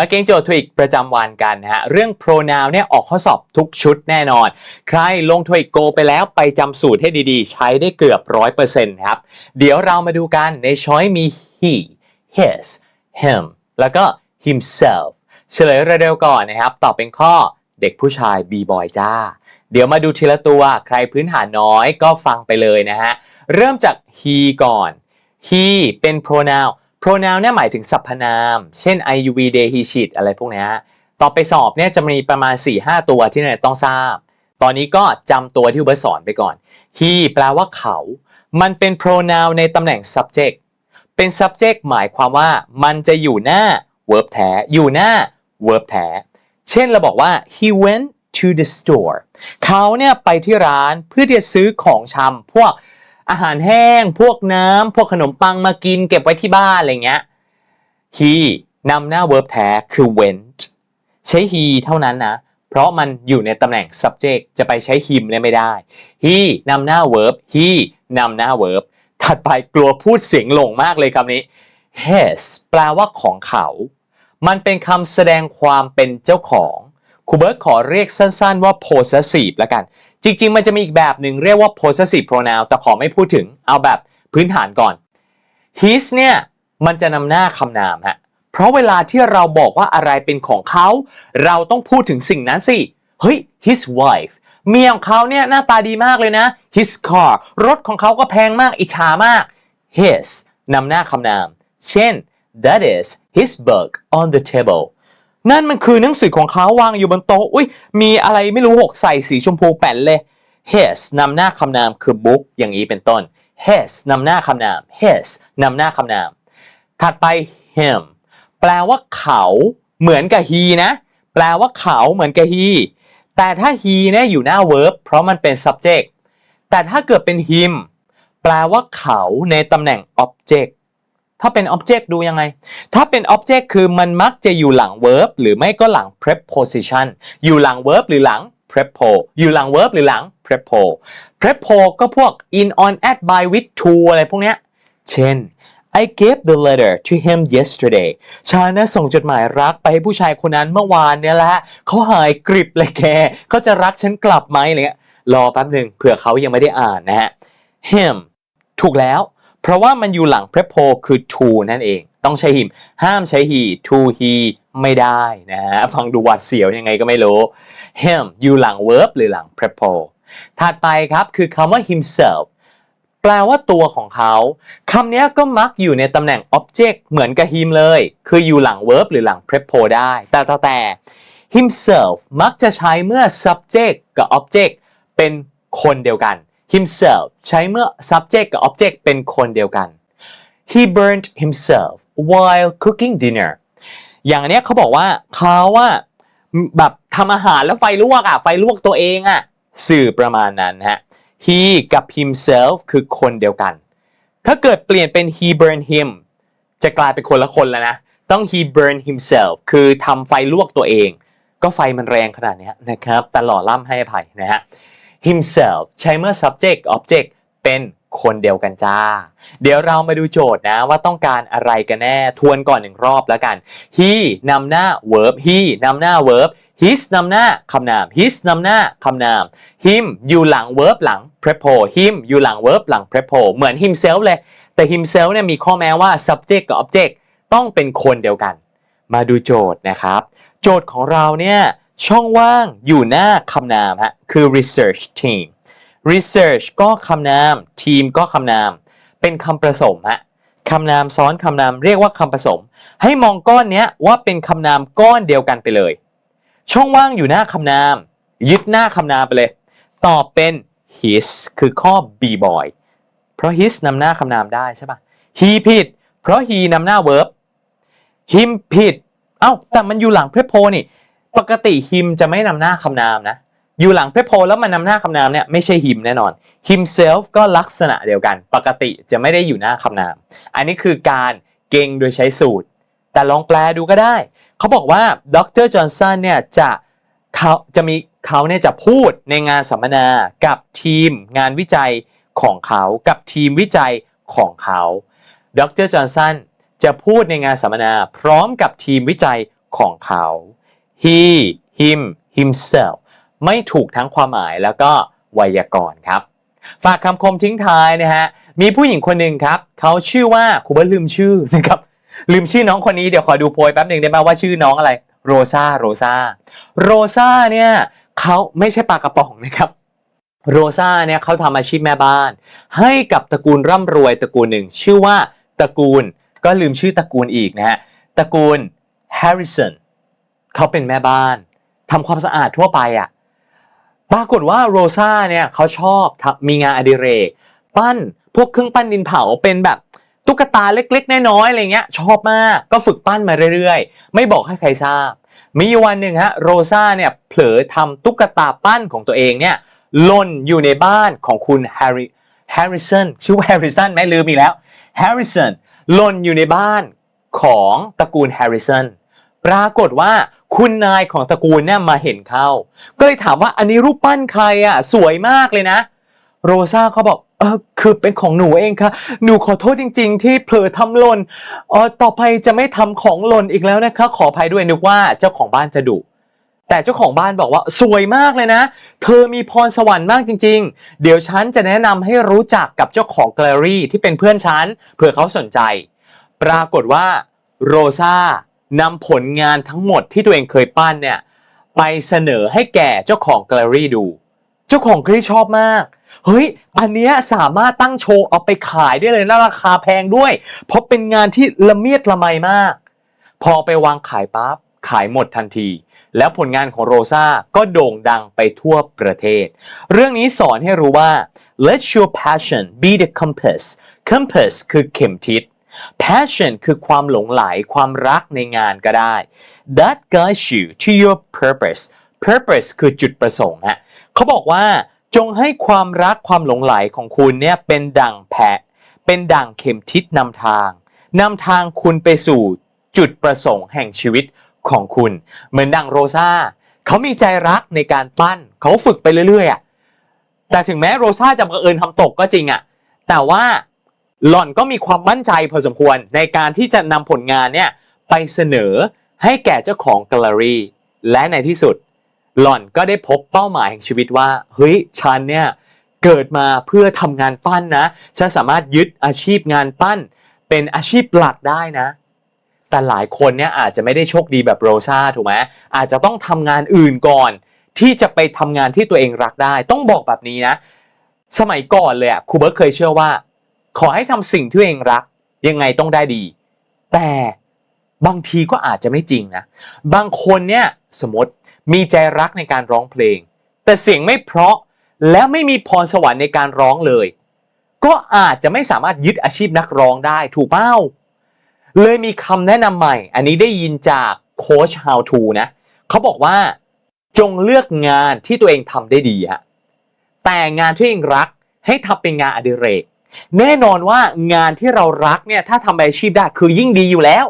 มาเก่งโจทย์ทวิกประจำวันกันนะฮะเรื่อง pronoun เนี่ยออกข้อสอบทุกชุดแน่นอน ใครลงทวิกโกไปแล้วไปจำสูตรให้ดีๆ ใช้ได้เกือบ 100%ครับ เดี๋ยวเรามาดูกันในช้อยมี he his him แล้วก็ himself เฉลยเร็วๆก่อนนะครับ ตอบเป็นข้อเด็กผู้ชาย b boy จ้า เดี๋ยวมาดูทีละตัวใครพื้นฐานน้อยก็ฟังไปเลยนะฮะ เริ่มจาก he ก่อน he เป็น pronoun pronoun เนี่ยหมายถึงสรรพนาม เช่น I U V they he she it อะไรพวกนี้ต่อไปสอบเนี่ยจะมีประมาณ 4-5 ตัวที่เราต้องทราบ ตอนนี้ก็จำตัวที่อุบสอนไปก่อน he แปลว่าเขา มันเป็น pronoun ในตำแหน่ง subject เป็น subject หมายความว่ามันจะอยู่หน้า verb แท้ อยู่หน้า verb แท้ เช่นเราบอกว่า he went to the store เขาเนี่ยไปที่ร้านเพื่อที่จะซื้อของชำพวก อาหารแห้ง พวกน้ำ พวกขนมปังมากิน เก็บไว้ที่บ้านอะไรเงี้ย he นำหน้า verb แท้คือ went ใช้ he เท่านั้นนะ เพราะมันอยู่ในตำแหน่ง subject จะไปใช้ him เนี่ยไม่ได้ he นำหน้า verb he นำหน้า verb ถัดไปกลัวพูดเสียงหลงมากเลยคำนี้ his แปลว่าของเขา มันเป็นคำแสดงความเป็นเจ้าของครูเบิร์ตขอเรียกสั้นๆว่า possessive ล้วกัน จริง ๆ มันจะมีอีกแบบหนึ่งเรียกว่า possessive pronoun แต่ขอไม่พูดถึงเอาแบบพื้นฐานก่อน his เนี่ยมันจะนำหน้าคำนามฮะเพราะเวลาที่เราบอกว่าอะไรเป็นของเขา เราต้องพูดถึงสิ่งนั้นสิ เฮ้ย his wife เมียของเขาเนี่ยหน้าตาดีมากเลยนะ his car รถของเขาก็แพงมากอิจฉามาก his นำหน้าคำนาม เช่น that is his book on the table นั่นมันคือหนังสือของเขาวางอยู่บนโต๊ะ อุ้ยมีอะไรไม่รู้หกใส่สีชมพูแป่นเลย his นำหน้าคำนามคือ book อย่างนี้เป็นต้น his นำหน้าคำนาม his นำหน้าคำนาม ถัดไป him แปลว่าเขาเหมือนกับ he นะ แปลว่าเขาเหมือนกับ he แต่ถ้า he เนี่ยอยู่หน้า verb เพราะมันเป็น subject แต่ถ้าเกิดเป็น him แปลว่าเขาในตำแหน่ง object ถ้าเป็น object ดูยังไง ถ้าเป็น object คือมันมักจะอยู่หลัง verb หรือไม่ก็หลัง preposition อยู่หลัง verb หรือหลัง prepo อยู่หลัง verb หรือหลัง prepo prepo ก็พวก in on at by with to อะไรพวกเนี้ย เช่น I gave the letter to him yesterday ฉันนะส่งจดหมายรักไปให้ผู้ชายคนนั้นเมื่อวานเนี่ยแหละ เขาหายกริบเลยแก เขาจะรักฉันกลับไหมอะไรเงี้ย รอแป๊บหนึ่งเผื่อเขายังไม่ได้อ่านนะฮะ him ถูกแล้ว ราะว่ามันอยู่หลัง prepo คือ to นั่นเอง ต้องใช้ him ห้ามใช้ he to he ไม่ได้นะฮะฟังดูหวาดเสียวยังไงก็ไม่รู้ him อยู่หลัง verb หรือหลัง prepo ถัดไปครับคือคำว่า himself แปลว่าตัวของเขาคำนี้ก็มักอยู่ในตำแหน่ง object เหมือนกับ him เลย คืออยู่หลัง verb หรือหลัง prepo ได้แต่แต่แต่ himself มักจะใช้เมื่อ subject กับ object เป็นคนเดียวกัน himself ใช้เมื่อ subject กับ object เป็นคนเดียวกัน he burned himself while cooking dinner อย่างเนี้ยเขาบอกว่าเขาอะแบบทำอาหารแล้วไฟลวกอะไฟลวกตัวเองอะสื่อประมาณนั้นฮะ he กับ himself คือคนเดียวกัน ถ้าเกิดเปลี่ยนเป็น he burned him จะกลายเป็นคนละคนแล้วนะ ต้อง he burned himself คือทำไฟลวกตัวเอง ก็ไฟมันแรงขนาดเนี้ยนะครับ แต่หล่อล่ำให้อภัยนะฮะ himself ใช้เมื่อ subject object เป็นคนเดียวกันจ้า เดี๋ยวเรามาดูโจทย์นะว่าต้องการอะไรกันแน่ ทวนก่อนหนึ่งรอบแล้วกัน he นำหน้า verb he นำหน้า verb his นำหน้าคำนาม his นำหน้าคำนาม him อยู่หลัง verb หลัง prepo him อยู่หลัง verb หลัง prepo เหมือน himself เลย แต่ himself เนี่ยมีข้อแม้ว่า subject กับ object ต้องเป็นคนเดียวกัน มาดูโจทย์นะครับ โจทย์ของเราเนี่ย ช่องว่างอยู่หน้าคำนามฮะคือ research team research ก็คำนาม team ก็คำนาม เป็นคำผสมฮะคำนามซ้อนคำนามเรียกว่าคำผสม ให้มองก้อนนี้ว่าเป็นคำนามก้อนเดียวกันไปเลย ช่องว่างอยู่หน้าคำนาม ยึดหน้าคำนามไปเลย ตอบเป็น his คือข้อ b boy เพราะ his นำหน้าคำนามได้ใช่ปะ he ผิด เพราะ he นำหน้า verb him ผิด เอ้าแต่มันอยู่หลัง prepo นี่ ปกติ him จะไม่นำหน้าคำนามนะ อยู่หลัง prepo แล้วมันนำหน้าคำนามเนี่ยไม่ใช่ him แน่นอน himself ก็ลักษณะเดียวกัน ปกติจะไม่ได้อยู่หน้าคำนาม อันนี้คือการเก่งโดยใช้สูตร แต่ลองแปลดูก็ได้ เขาบอกว่าดรจอห์นสันเนี่ยจะเขาจะมีเขาเนี่ยจะพูดในงานสัมมนากับทีมงานวิจัยของเขากับทีมวิจัยของเขาดรจอห์นสันจะพูดในงานสัมมนาพร้อมกับทีมวิจัยของเขา he him himself ไม่ถูกทั้งความหมายแล้วก็ไวยากรณ์ครับ ฝากคำคมทิ้งท้ายนะฮะ มีผู้หญิงคนหนึ่งครับ เขาชื่อว่าครูเบิร์ตลืมชื่อนะครับ ลืมชื่อน้องคนนี้เดี๋ยวขอดูโพยแป๊บหนึ่งได้ไหมว่าชื่อน้องอะไร โรซาโรซาโรซาเนี่ยเขาไม่ใช่ปลากระป๋องนะครับโรซาเนี่ยเขาทำอาชีพแม่บ้าน ให้กับตระกูลร่ำรวยตระกูลหนึ่ง ชื่อว่าตระกูลก็ลืมชื่อตระกูลอีกนะฮะตระกูลแฮร์ริสัน เขาเป็นแม่บ้านทำความสะอาดทั่วไปอะ่ะปรากฏว่าโรซาเนี่ยเขาชอบทำมีงานอดิเรก ปั้นพวกเครื่องปั้นดินเผาเป็นแบบตุ๊กตาเล็กๆ น้อยๆอะไรเงี้ย ชอบมากก็ฝึกปั้นมาเรื่อยๆ ไม่บอกให้ใครทราบ มีวันหนึ่งฮะโรซาเนี่ยเผลอทำตุ๊กตาปั้นของตัวเองเนี่ยหล่นอยู่ในบ้านของคุณแฮร์รี่แฮร์ริสันชื่อว่าแฮร์ริสันไหมลืมอีกแล้วแฮร์ริสันหล่นอยู่ในบ้านของตระกูลแฮร์ริสันปรากฏว่า คุณนายของตระกูลเนี่ยมาเห็นเข้า ก็เลยถามว่าอันนี้รูปปั้นใครอะ สวยมากเลยนะ โรซาเขาบอกเออคือเป็นของหนูเองค่ะ หนูขอโทษจริง ๆ ที่เผลอทำหล่นเออต่อไปจะไม่ทำของหล่นอีกแล้วนะคะ ขออภัยด้วยนึกว่าเจ้าของบ้านจะดุแต่เจ้าของบ้านบอกว่าสวยมากเลยนะ เธอมีพรสวรรค์มากจริง ๆ เดี๋ยวฉันจะแนะนำให้รู้จักกับเจ้าของแกลเลอรี่ที่เป็นเพื่อนฉันเผื่อเขาสนใจ ปรากฏว่าโรซา นำผลงานทั้งหมดที่ตัวเองเคยปั้นเนี่ยไปเสนอให้แก่เจ้าของแกลเลอรี่ดู เจ้าของแกลเลอรี่ชอบมาก เฮ้ย อันเนี้ยสามารถตั้งโชว์เอาไปขายได้เลยและราคาแพงด้วย เพราะเป็นงานที่ละเมียดละไมมาก พอไปวางขายปั๊บขายหมดทันที แล้วผลงานของโรซาก็โด่งดังไปทั่วประเทศ เรื่องนี้สอนให้รู้ว่า let your passion be the compass compass คือเข็มทิศ passion คือความหลงไหลความรักในงานก็ได้ that guides you to your purpose purpose คือจุดประสงค์ฮะเขาบอกว่าจงให้ความรักความหลงไหลของคุณเนี่ยเป็นดั่งแพะเป็นดั่งเข็มทิศนำทางนำทางคุณไปสู่จุดประสงค์แห่งชีวิตของคุณ เหมือนดั่งโรซาเขามีใจรักในการปั้นเขาฝึกไปเรื่อยๆอะแต่ถึงแม้โรซาจะบังเอิญทำตกก็จริงอะแต่ว่า หล่อนก็มีความมั่นใจพอสมควรในการที่จะนำผลงานเนี่ยไปเสนอให้แก่เจ้าของแกลเลอรี่ และในที่สุด หล่อนก็ได้พบเป้าหมายแห่งชีวิตว่าเฮ้ยฉันเนี่ยเกิดมาเพื่อทำงานปั้นนะฉันสามารถยึดอาชีพงานปั้น เป็นอาชีพหลักได้นะ แต่หลายคนเนี่ยอาจจะไม่ได้โชคดีแบบโรซาถูกไหมอาจจะต้องทำงานอื่นก่อน ที่จะไปทำงานที่ตัวเองรักได้ ต้องบอกแบบนี้นะ สมัยก่อนเลยอะครูเบิร์ตเคยเชื่อว่า ขอให้ทำสิ่งที่ตัวเองรัก ยังไงต้องได้ดี แต่บางทีก็อาจจะไม่จริงนะ บางคนเนี่ยสมมติมีใจรักในการร้องเพลง แต่เสียงไม่เพราะและไม่มีพรสวรรค์ในการร้องเลย ก็อาจจะไม่สามารถยึดอาชีพนักร้องได้ถูกเป้าเลยมีคำแนะนำใหม่ อันนี้ได้ยินจากโค้ช How to นะเขาบอกว่าจงเลือกงานที่ตัวเองทำได้ดีฮะแต่งานที่เองรักให้ทำเป็นงานอดิเรก แน่นอนว่างานที่เรารักเนี่ยถ้าทำอาชีพได้คือยิ่งดีอยู่แล้ว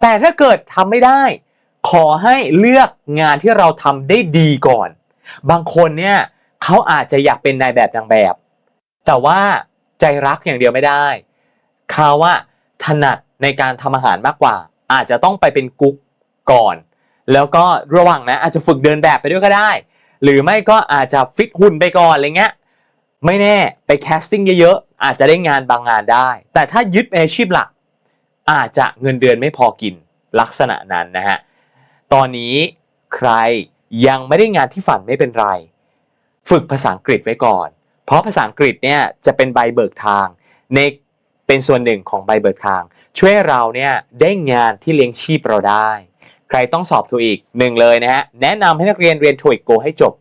แต่ถ้าเกิดทำไม่ได้ ขอให้เลือกงานที่เราทำได้ดีก่อน บางคนเนี่ยเขาอาจจะอยากเป็นนายแบบนางแบบ แต่ว่าใจรักอย่างเดียวไม่ได้เขาว่าถนัดในการทำอาหารมากกว่า อาจจะต้องไปเป็นกุ๊กก่อน แล้วก็ระหว่างนะอาจจะฝึกเดินแบบไปด้วยก็ได้ หรือไม่ก็อาจจะฟิตหุ่นไปก่อนอะไรเงี้ยไม่แน่ไปแคสติ้งเยอะ อาจจะได้งานบางงานได้ แต่ถ้ายึดเป็นอาชีพหลัก อาจจะเงินเดือนไม่พอกินลักษณะนั้นนะฮะ ตอนนี้ใครยังไม่ได้งานที่ฝันไม่เป็นไร ฝึกภาษาอังกฤษไว้ก่อน เพราะภาษาอังกฤษเนี่ยจะเป็นใบเบิกทางในเป็นส่วนหนึ่งของใบเบิกทาง ช่วยเราเนี่ยได้งานที่เลี้ยงชีพเราได้ ใครต้องสอบทูอีกหนึ่งเลยนะฮะแนะนำให้นักเรียนเรียนทูอีกโกให้จบ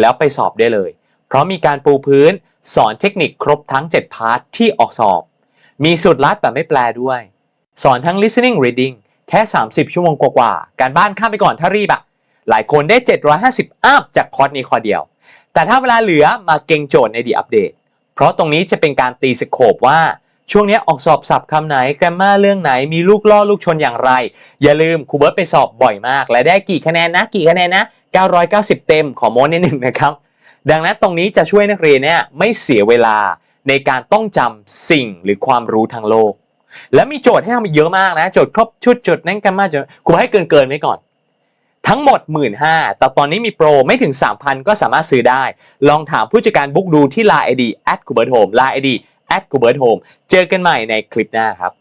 แล้วไปสอบได้เลย เพราะมีการปูพื้น สอนเทคนิคครบทั้ง 7 พาร์ทที่ออกสอบ มีสูตรลัดแบบไม่แปลด้วย สอนทั้ง listening reading แค่ 30 ชั่วโมงกว่าๆ การบ้านข้ามไปก่อนถ้ารีบอะหลายคนได้ 750 อัพจากคอร์สนี้คอเดียว แต่ถ้าเวลาเหลือมาเก่งโจทย์ในดีอัปเดต เพราะตรงนี้จะเป็นการตีสโคปว่าช่วงนี้ออกสอบสับคำไหน แกรมมาเรื่องไหน มีลูกล่อลูกชนอย่างไร อย่าลืมครูเบิร์ตไปสอบบ่อยมาก และได้กี่คะแนนนะ กี่คะแนนนะ 990 เต็ม ขอโม้นิดหนึ่งนะครับ ดังนั้นตรงนี้จะช่วยนักเรียนเนี่ยไม่เสียเวลาในการต้องจำสิ่งหรือความรู้ทางโลก แล้วมีโจทย์ให้ทำเยอะมากนะ โจทย์ครบชุดโจทย์นั่นกันมากโจทย์กูให้เกินเกินๆไว้ก่อน ทั้งหมด 1 5ื่นแต่ตอนนี้มีโปรไม่ถึง 3,000 ก็สามารถซื้อได้ ลองถามผู้จัดการบุ๊กดูที่ Line ID at กูเบิร์ตโฮม Line ID at กูเบิร์ตโฮมเจอกันใหม่ในคลิปหน้าครับ